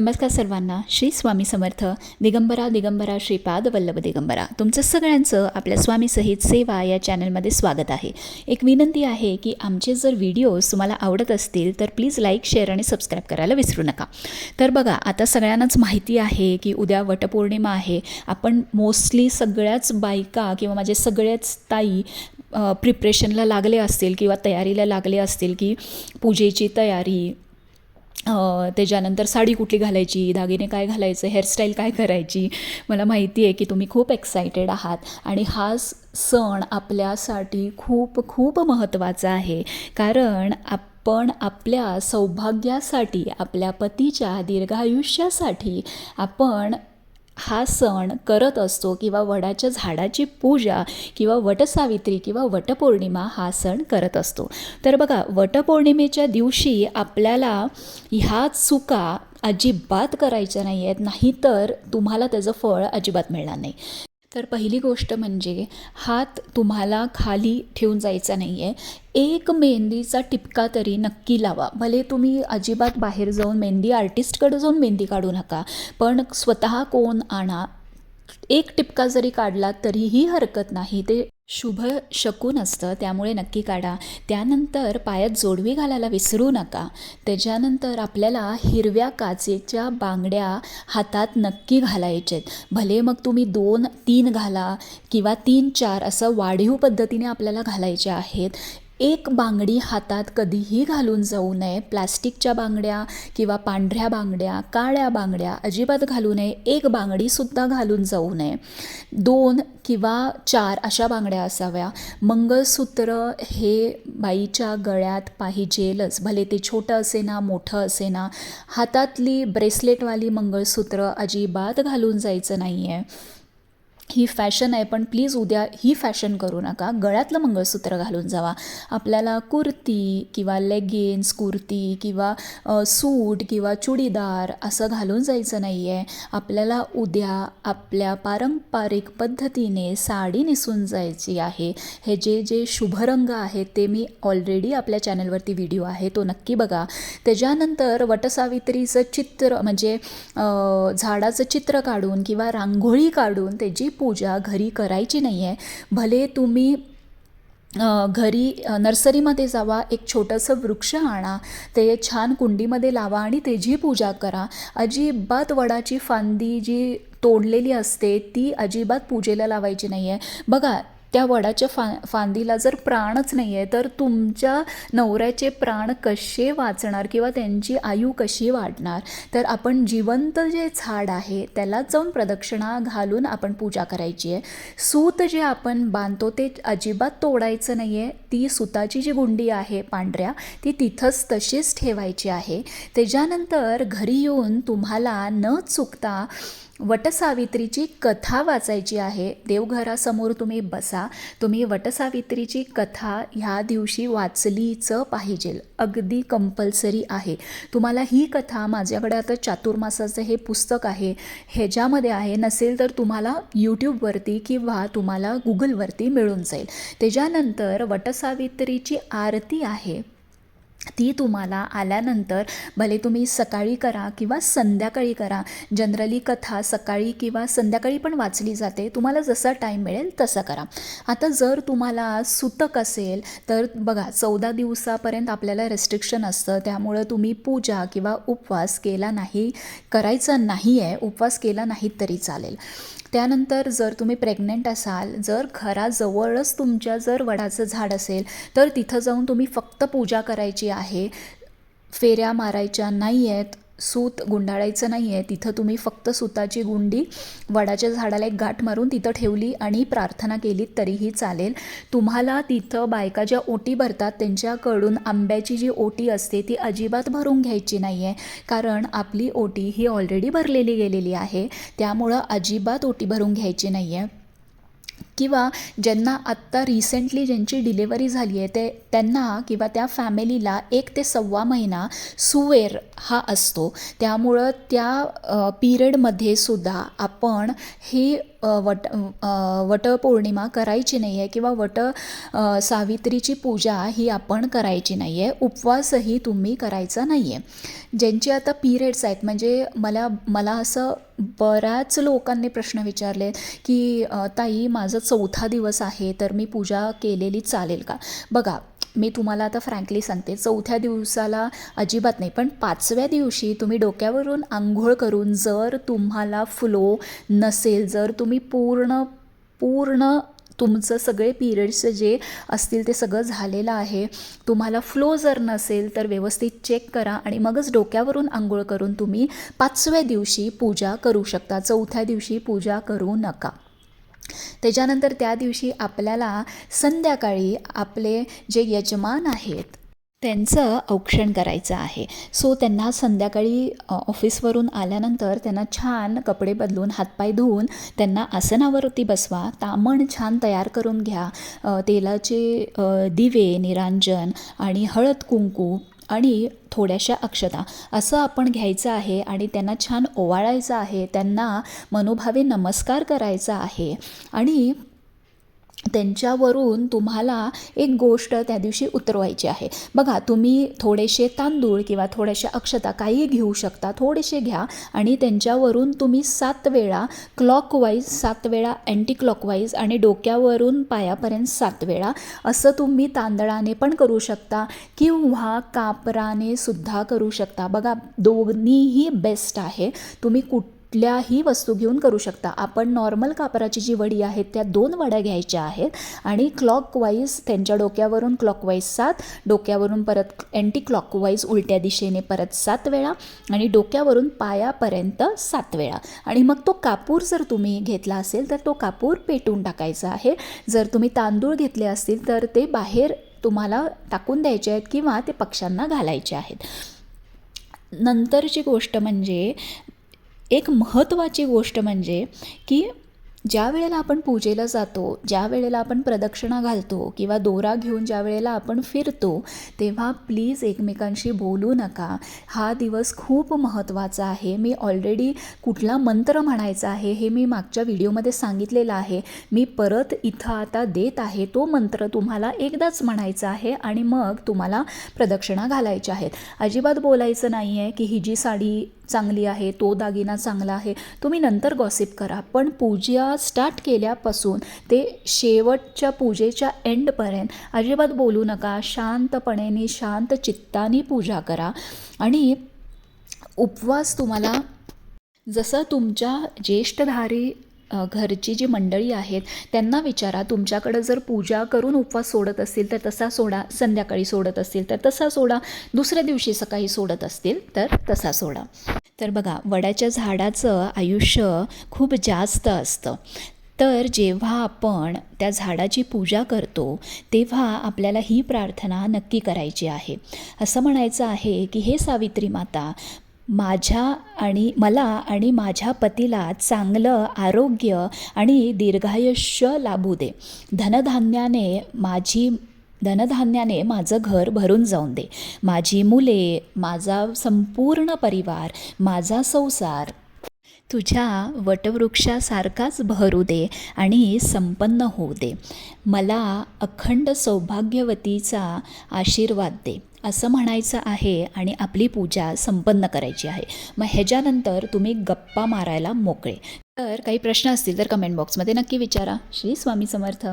नमस्कार सर्वांना. श्री स्वामी समर्थ. दिगंबरा दिगंबरा श्रीपाद वल्लभ दिगंबरा. तुमचं सगळ्यांचं आपल्या स्वामी सहित सेवा या चॅनलमध्ये स्वागत आहे. एक विनंती आहे की आमचे जर व्हिडिओज तुम्हाला आवडत असतील तर प्लीज लाईक शेअर आणि सबस्क्राईब करायला विसरू नका. तर बघा आता सगळ्यांनाच माहिती आहे की उद्या वटपौर्णिमा आहे. आपण मोस्टली सगळ्याच बायका किंवा माझे सगळ्याच ताई प्रिपरेशनला लागले असतील किंवा तयारीला लागले असतील की पूजेची तयारी त्याच्यानंतर साडी कुठली घालायची दागिने काय घालायचं हेअरस्टाईल काय करायची मला माहिती आहे की तुम्ही खूप एक्सायटेड आहात. आणि हा सण आपल्यासाठी खूप खूप महत्त्वाचा आहे. कारण आपण आपल्या सौभाग्यासाठी आपल्या पतीच्या दीर्घायुष्यासाठी आपण हा सण करत असतो किंवा वडाच्या झाडाची पूजा किंवा वटसावित्री किंवा वटपौर्णिमा हा सण करत असतो. तर बघा वटपौर्णिमेच्या दिवशी आपल्याला ह्या चुका अजिबात करायच्या नाही आहेत नाहीतर तुम्हाला त्याचं फळ अजिबात मिळणार नाही. तर पहिली गोष्ट म्हणजे हात तुम्हाला खाली ठेवून जायचा नाही आहे एक मेहंदीचा टिपका तरी नक्की लावा. भले तुम्ही अजिबात बाहेर जाऊन मेहंदी आर्टिस्टकडे जाऊन मेहंदी काढू नका पण स्वतः कोण आणा एक टिपका जरी काढला तरीही हरकत नाही. ते शुभ शकून असतं त्यामुळे नक्की काढा. त्यानंतर पायात जोडवी घालायला विसरू नका. त्याच्यानंतर आपल्याला हिरव्या काचेच्या बांगड्या हातात नक्की घालायचेत. भले मग तुम्ही दोन तीन घाला किंवा तीन चार असं वाढीव पद्धतीने आपल्याला घालायच्या आहेत. एक बांगडी हातात कधीही घालून जाऊ नये. प्लास्टिकच्या बांगड्या किंवा पांढऱ्या बांगड्या काळ्या बांगड्या अजिबात घालू नये. एक बांगडीसुद्धा घालून जाऊ नये. दोन किंवा चार अशा बांगड्या असाव्या. मंगळसूत्र हे बाईच्या गळ्यात पाहिजेलच. भले ते छोटं असे ना मोठं असे ना हातातली ब्रेसलेटवाली मंगळसूत्र अजिबात घालून जायचं नाही आहे ही फॅशन आहे पण प्लीज उद्या ही फॅशन करू नका. गळ्यातलं मंगळसूत्र घालून जावा. आपल्याला कुर्ती किंवा लेगिन्स कुर्ती किंवा सूट किंवा चुडीदार असं घालून जायचं नाही आहे आपल्याला उद्या आपल्या पारंपरिक पद्धतीने साडी नेसून जायची आहे. हे जे जे शुभरंग आहेत ते मी ऑलरेडी आपल्या चॅनलवरती व्हिडिओ आहे तो नक्की बघा. त्याच्यानंतर वटसावित्रीचं चित्र म्हणजे झाडाचं चित्र काढून किंवा रांगोळी काढून त्याची पूजा घरी करायची नाही आहे भले तुम्ही घरी नर्सरीमध्ये जावा एक छोटंसं वृक्ष आणा ते छान कुंडीमध्ये लावा आणि त्याची पूजा करा. अजिबात वडाची फांदी जी तोडलेली असते ती अजिबात पूजेला लावायची नाही आहे बघा त्या वडाच्या फा फांदीला जर प्राणच नाही आहे तर तुमच्या नवऱ्याचे प्राण कसे वाचणार किंवा त्यांची आयु कशी वाढणार? तर आपण जिवंत जे झाड आहे त्यालाच जाऊन प्रदक्षिणा घालून आपण पूजा करायची आहे. सूत जे आपण बांधतो ते अजिबात तोडायचं नाही आहे ती सुताची जी गुंडी आहे पांढऱ्या ती तिथंच तशीच ठेवायची आहे. त्याच्यानंतर घरी येऊन तुम्हाला न चुकता वटसावित्रीची कथा वाचायची आहे. देवघरासमोर तुम्ही बसा. तुम्ही वटसावित्रीची कथा ह्या दिवशी वाचलीच पाहिजे अगदी कंपल्सरी आहे. तुम्हाला ही कथा माझ्याकडे आता चातुर्मासाचं हे पुस्तक आहे. ह्याच्यामध्ये आहे नसेल तर तुम्हाला यूट्यूबवरती किंवा तुम्हाला गुगलवरती मिळून जाईल. त्याच्यानंतर वटसावित्रीची आरती आहे. ती तुम्हाला आल्यानंतर भले तुम्ही सकाळी करा किंवा संध्याकाळी करा जनरली कथा सकाळी किंवा संध्याकाळी पण वाचली जाते तुम्हाला जसा टाईम मिळेल तसं करा. आता जर तुम्हाला सुतक असेल तर बघा चौदा दिवसापर्यंत आपल्याला रेस्ट्रिक्शन असतं त्यामुळं तुम्ही पूजा किंवा उपवास केला नाही करायचा नाही आहे उपवास केला नाहीत तरी चालेल. त्यानंतर जर तुम्ही प्रेग्नेंट असाल जर घराजवळच तुमच्या जर वडाचं झाड असेल तर तिथं जाऊन तुम्ही फक्त पूजा करायची आहे. फेऱ्या मारायच्या नाही आहेत सूत गुंडाळायचं नाही आहे तिथं तुम्ही फक्त सुताची गुंडी वडाच्या झाडाला एक गाठ मारून तिथं ठेवली आणि प्रार्थना केली तरीही चालेल. तुम्हाला तिथं बायका ज्या ओटी भरतात त्यांच्याकडून आंब्याची जी ओटी असते ती अजिबात भरून घ्यायची नाही आहे कारण आपली ओटी ही ऑलरेडी भरलेली गेलेली आहे. त्यामुळं अजिबात ओटी भरून घ्यायची नाही आहे किंवा ज्यांना आत्ता रिसेंटली ज्यांची डिलेवरी झाली आहे ते त्यांना किंवा त्या फॅमिलीला एक ते सव्वा महिना सुवेर हा असतो. त्यामुळं त्या पिरियडमध्ये सुद्धा आपण ही वट वटपौर्णिमा करायची नाही आहे किंवा वट सावित्रीची पूजा ही आपण करायची नाही आहे उपवासही तुम्ही करायचा नाही आहे ज्यांचे आता पिरियड्स आहेत म्हणजे मला मला असं बऱ्याच लोकांनी प्रश्न विचारले की ताई माझा चौथा दिवस आहे तर मी पूजा केलेली चालेल का? बघा मी तुम्हाला आता फ्रँकली सांगते चौथ्या दिवसाला अजिबात नाही पण पाचव्या दिवशी तुम्ही डोक्यावरून आंघोळ करून जर तुम्हाला फ्लो नसेल जर तुम्ही पूर्ण पूर्ण तुमचं सगळे पिरियड्स जे असतील ते सगळं झालेलं आहे तुम्हाला फ्लो जर नसेल तर व्यवस्थित चेक करा आणि मगच डोक्यावरून आंघोळ करून तुम्ही पाचव्या दिवशी पूजा करू शकता चौथ्या दिवशी पूजा करू नका. त्याच्यानंतर त्या दिवशी आपल्याला संध्याकाळी आपले जे यजमान आहेत त्यांचं औक्षण करायचं आहे. सो त्यांना संध्याकाळी ऑफिसवरून आल्यानंतर त्यांना छान कपडे बदलून हातपाय धुवून त्यांना आसनावरती बसवा तामण छान तयार करून घ्या. तेलाचे दिवे निरांजन आणि हळद कुंकू आणि थोड्याशा अक्षता. असं आपण घ्यायचं आहे आणि त्यांना छान ओवाळायचं आहे त्यांना मनोभावे नमस्कार करायचा आहे. आणि त्यांच्यावरून तुम्हाला एक गोष्ट त्या दिवशी उतरवायची आहे. बघा तुम्ही थोडेसे तांदूळ किंवा थोड्याशा अक्षता काही घेऊ शकता थोडेसे घ्या आणि त्यांच्यावरून तुम्ही सात वेळा क्लॉकवाईज सात वेळा अँटी क्लॉकवाईज आणि डोक्यावरून पायापर्यंत सात वेळा असं तुम्ही तांदळाने पण करू शकता किंवा कापराने सुद्धा करू शकता. बघा दोन्हीही बेस्ट आहे. तुम्ही कुठ कुठल्याही वस्तू घेऊन करू शकता. आपण नॉर्मल कापराची जी वडी आहेत त्या दोन वड्या घ्यायच्या आहेत आणि क्लॉकवाईज त्यांच्या डोक्यावरून क्लॉकवाईज सात डोक्यावरून परत अँटी क्लॉकवाईज उलट्या दिशेने परत सात वेळा आणि डोक्यावरून पायापर्यंत सात वेळा. आणि मग तो कापूर जर तुम्ही घेतला असेल तर तो कापूर पेटून टाकायचा आहे. जर तुम्ही तांदूळ घेतले असतील तर ते बाहेर तुम्हाला टाकून द्यायचे आहेत किंवा ते पक्ष्यांना घालायचे आहेत. नंतरची गोष्ट म्हणजे एक महत्त्वाची गोष्ट म्हणजे की ज्या वेळेला आपण पूजेला जातो ज्या वेळेला आपण प्रदक्षिणा घालतो किंवा दोरा घेऊन ज्या वेळेला आपण फिरतो तेव्हा प्लीज एकमेकांशी बोलू नका. हा दिवस खूप महत्त्वाचा आहे. मी ऑलरेडी कुठला मंत्र म्हणायचा आहे हे मी मागच्या व्हिडिओमध्ये सांगितलेलं आहे. मी परत इथं आता देत आहे. तो मंत्र तुम्हाला एकदाच म्हणायचा आहे आणि मग तुम्हाला प्रदक्षिणा घालायच्या आहेत. अजिबात बोलायचं नाही आहे की ही जी साडी चांगली आहे तो दागिना चांगला आहे तुम्ही नंतर गॉसिप करा. पण पूजा स्टार्ट केल्यापासून ते शेवटच्या पूजेच्या एंडपर्यंत अजिबात बोलू नका. शांतपणेने शांत चित्ताने पूजा करा. आणि उपवास तुम्हाला जसं तुमच्या ज्येष्ठधारी घरची जी मंडळी आहेत त्यांना विचारा. तुमच्याकडं जर पूजा करून उपवास सोडत असतील तर तसा सोडा. संध्याकाळी सोडत असतील तर तसा सोडा. दुसऱ्या दिवशी सकाळी सोडत असतील तर तसा सोडा. तर बघा वडाच्या झाडाचं आयुष्य खूप जास्त असतं. तर जेव्हा आपण त्या झाडाची पूजा करतो तेव्हा आपल्याला ही प्रार्थना नक्की करायची आहे. असं म्हणायचं आहे की हे सावित्री माता माझ्या आणि मला आणि माझ्या पतीला चांगलं आरोग्य आणि दीर्घायुष्य लाभू दे. धनधान्याने माझी धनधान्याने माझं घर भरून जाऊन दे. माझी मुले माझा संपूर्ण परिवार माझा संसार तुझ्या वटवृक्षासारखाच बहरू दे आणि संपन्न होऊ दे. मला अखंड सौभाग्यवतीचा आशीर्वाद दे असं म्हणायचं आहे आणि आपली पूजा संपन्न करायची आहे. मग ह्याच्यानंतर तुम्ही गप्पा मारायला मोकळे. तर काही प्रश्न असतील तर कमेंट बॉक्समध्ये नक्की विचारा. श्री स्वामी समर्थ.